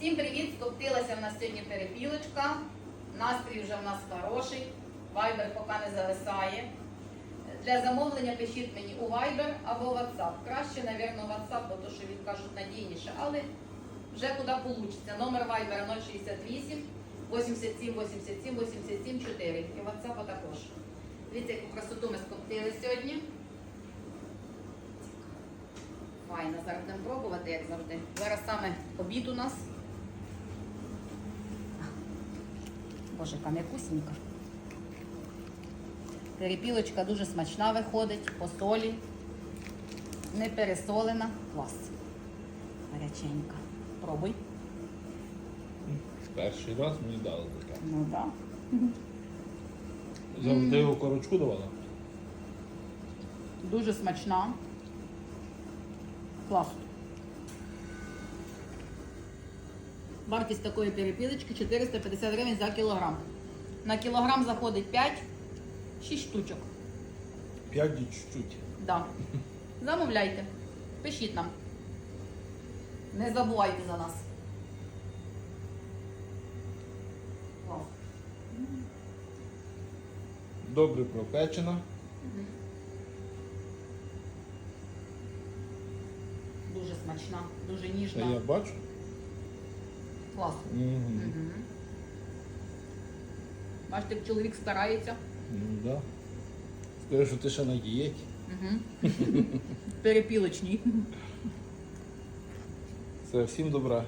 Всім привіт! Скоптилася в нас сьогодні перепілочка. Настрій вже в нас хороший. Вайбер поки не зависає. Для замовлення пишіть мені у Viber або WhatsApp. Краще, мабуть, WhatsApp, бо то, що він кажуть надійніше, але вже куди вийде. Номер Viber 068 87 87 87 4. І WhatsApp також. Дивіться, яку красоту ми скоптили сьогодні. Файно, зараз будемо пробувати, як завжди. Зараз саме обід у нас. Яка м'якусінька. Перепілочка дуже смачна виходить, по солі. Не пересолена. Клас. Гаряченька. Пробуй. Перший раз мені дали таке. Ну так. Завжди його корочку давала. Дуже смачна. Клас. Вартість такої перепілочки 450 гривень за кілограм. На кілограм заходить 5, 6 штучок. П'ять і чуть-чуть. Да. Замовляйте. Пишіть нам. Не забувайте за нас. Добре пропечена. Дуже смачна, дуже Та ніжна. я бачу. Клас. Угу. Угу. Бачите, як чоловік старається. Ну да. Скажи, що ти ще на дієті. Угу. Перепілочний. Це всім добра.